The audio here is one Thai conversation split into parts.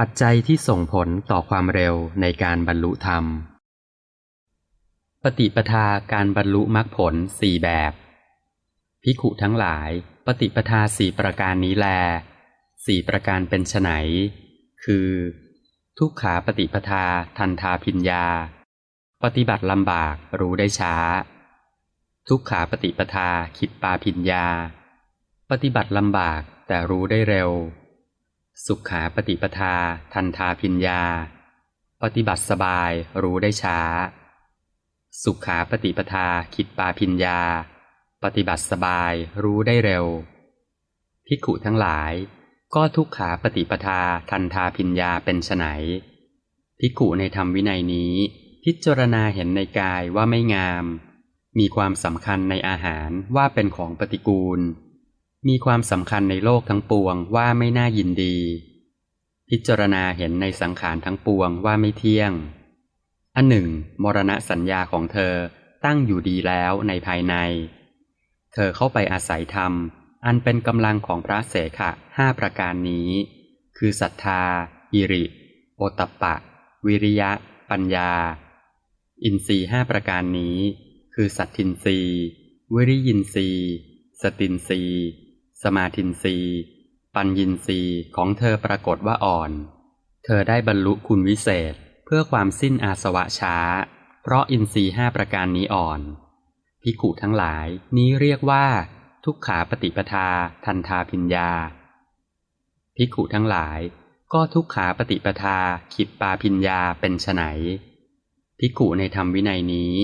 ปัจจัยที่ส่งผลต่อความเร็วในการบรรลุธรรม ปฏิปทาการบรรลุมรรคผลสี่แบบ พิขุทั้งหลาย ปฏิปทาสี่ประการนี้แลสี่ประการเป็นไฉนคือ ทุกขาปฏิปทาทันทาพิญญา ปฏิบัติลำบากรู้ได้ช้า ทุกขาปฏิปทาขิปปาพิญญา ปฏิบัติลำบากแต่รู้ได้เร็ว สุขขาปฏิปทา ทันทาพิญญา ปฏิบัติสบายรู้ได้ช้า สุขขาปฏิปทาขิดปาพิญญา ปฏิบัติสบายรู้ได้เร็วภิกขุทั้งหลาย ก็ทุกขาปฏิปทาทันทาพิญญาเป็นไฉนภิกขุในธรรมวินัยนี้ พิจารณาเห็นในกายว่าไม่งาม มีความสำคัญในอาหารว่าเป็นของปฏิกูล มีความสำคัญในโลกทั้งปวงว่าไม่น่ายินดี พิจารณาเห็นในสังขารทั้งปวงว่าไม่เที่ยง อันหนึ่ง มรณะสัญญาของเธอตั้งอยู่ดีแล้วในภายใน เธอเข้าไปอาศัยธรรม อันเป็นกำลังของพระเสขะห้าประการนี้ คือศรัทธาอิริ โอตตปะ วิริยะ ปัญญา อินทรีห้าประการนี้ คือสัตทินรีวิริยินทรีสตินรี สมาทินรีปัญญินรีของเธอปรากฏว่าอ่อน เธอได้บรรลุคุณวิเศษเพื่อความสิ้นอาสวะช้า เพราะอินทรีห้าประการนี้อ่อนพิขุทั้งหลายนี้เรียกว่า ทุกขาปฏิปทา ทันทาพิญญาพิขุทั้งหลาย ก็ทุกขาปฏิปทาขิปปาพิญญาเป็นไฉนพิขุในธรรมวินัยนี้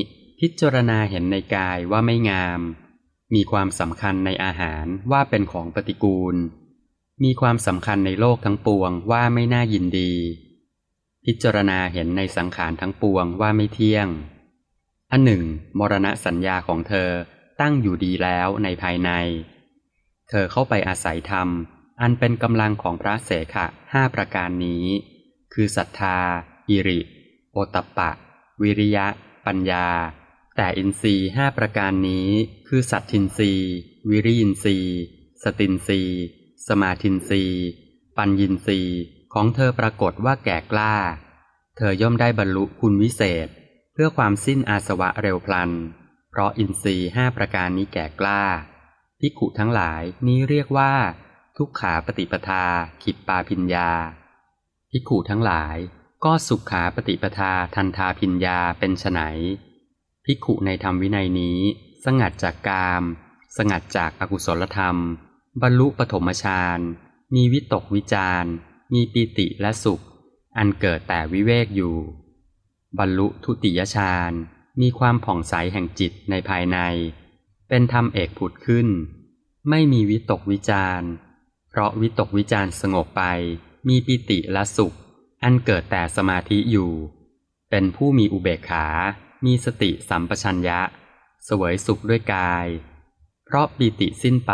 พิจารณาเห็นในกายว่าไม่งาม มีความสำคัญในอาหารว่าเป็นของปฏิกูล มีความสำคัญในโลกทั้งปวงว่าไม่น่ายินดี พิจารณาเห็นในสังขารทั้งปวงว่าไม่เที่ยง อันหนึ่ง มรณะสัญญาของเธอตั้งอยู่ดีแล้วในภายใน เธอเข้าไปอาศัยธรรม อันเป็นกำลังของพระเสขะห้าประการนี้ คือศรัทธาอิริ โอตปปะ วิริยะ ปัญญา แต่อินทรีห้าประการนี้ คือสัตทินทรีวิริยินทรีสตินทรีสมาทินทรีปัญญินทรีของเธอปรากฏว่าแก่กล้า เธอย่อมได้บรรลุคุณวิเศษ เพื่อความสิ้นอาสวะเร็วพลัน เพราะอินทรีห้าประการนี้แก่กล้าพิขุทั้งหลายนี้เรียกว่า ทุกขาปฏิปทาขิปปาพิญญาพิขุทั้งหลายก็สุขขาปฏิปทาทันทาพิญญาเป็นไฉน พิขุในธรรมวินัยนี้ สงัดจากกาม สงัดจากอากุศลธรรม บรรลุปฐมฌานมีวิตกวิจารมีปีติและสุข อันเกิดแต่วิเวกอยู่ บรรลุทุติยฌานมีความผ่องใสแห่งจิตในภายใน เป็นธรรมเอกผุดขึ้น ไม่มีวิตกวิจารเพราะวิตกวิจารสงบไปมีปิติและสุข อันเกิดแต่สมาธิอยู่ เป็นผู้มีอุเบกขา มีสติสัมปชัญญะ เสวยสุขด้วยกาย เพราะปิติสิ้นไป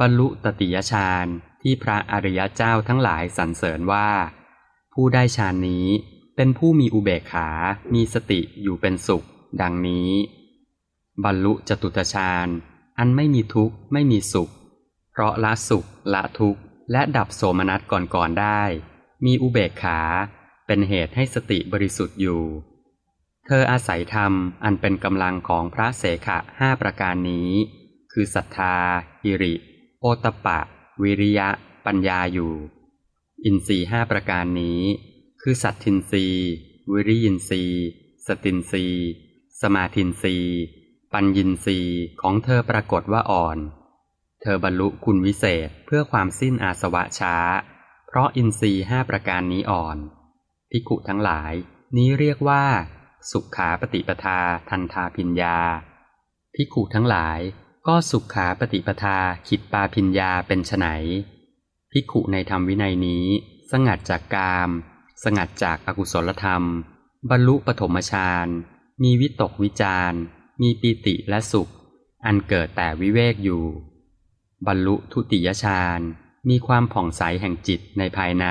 บรรลุตติยฌานที่พระอริยเจ้าทั้งหลายสรรเสริญว่า ผู้ได้ฌานนี้เป็นผู้มีอุเบกขา มีสติอยู่เป็นสุข ดังนี้ บรรลุจตุตฌานอันไม่มีทุกข์ไม่มีสุข เพราะละสุขละทุกข์และดับโสมนัสก่อนๆได้ มีอุเบกขาเป็นเหตุให้สติบริสุทธิ์อยู่ เธออาศัยธรรมอันเป็นกำลังของพระเสขะห้าประการนี้ คือศรัทธาอิริ โอตปะ วิริยะ ปัญญาอยู่ อินทรีห้าประการนี้ คือสัตทินรีวิริยินทรีสตินรีสมาทินรีปัญญินทรีของเธอปรากฏว่าอ่อน เธอบรรลุคุณวิเศษเพื่อความสิ้นอาสวะช้า เพราะอินทรีห้าประการนี้อ่อน พิกุทั้งหลายนี้เรียกว่า สุขขาปฏิปทาทันทาพิญญาพิกุทั้งหลายก็สุขขาปฏิปทาขิดปาพิญญาเป็นไฉนพิกุในธรรมวินัยนี้ สงัดจากกาม สงัดจากอากุศลธรรม บรรลุปฐมฌานมีวิตกวิจารมีปีติและสุข อันเกิดแต่วิเวกอยู่ บรรลุทุติยฌานมีความผ่องใสแห่งจิตในภายใน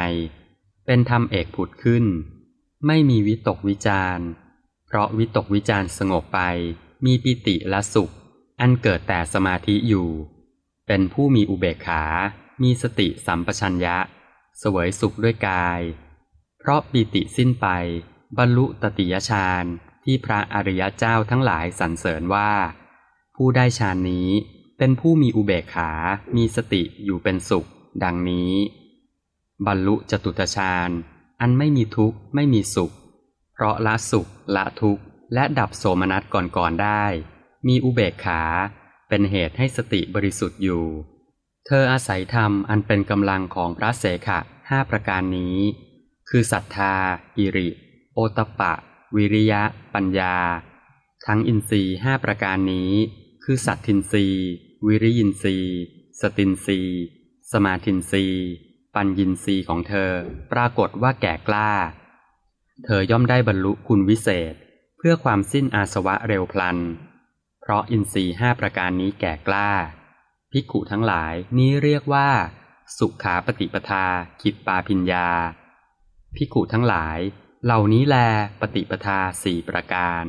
เป็นธรรมเอกผุดขึ้น ไม่มีวิตกวิจาร เพราะวิตกวิจารสงบไป มีปิติและสุข อันเกิดแต่สมาธิอยู่ เป็นผู้มีอุเบกขา มีสติสัมปชัญญะ เสวยสุขด้วยกาย เพราะปีติสิ้นไป บรรลุตติยฌานที่พระอริยเจ้าทั้งหลายสรรเสริญว่า ผู้ได้ฌานนี้เป็นผู้มีอุเบกขา มีสติอยู่เป็นสุข ดังนี้ บรรลุจตุตฌานอันไม่มีทุกข์ไม่มีสุข เพราะละสุขละทุกข์ และดับโสมนัสก่อนๆได้ มีอุเบกขา เป็นเหตุให้สติบริสุทธิ์อยู่ เธออาศัยธรรมอันเป็นกำลังของพระเสขะห้าประการนี้ คือศรัทธา อิริ โอตปะ วิริยะ ปัญญา ทั้งอินทรีห้าประการนี้ คือสัตทินทรีวิริยินทรีสตินทรีสมาธินทรีปัญญินทรีของเธอ ปรากฏว่าแก่กล้า เธอย่อมได้บรรลุคุณวิเศษ เพื่อความสิ้นอาสวะเร็วพลัน เพราะอินทรีห้าประการนี้แก่กล้า ภิกขุทั้งหลายนี้เรียกว่า สุขาปฏิปทาขิดปาพิญญา ภิกขุทั้งหลาย เหล่านี้แลปฏิปทาสี่ประการ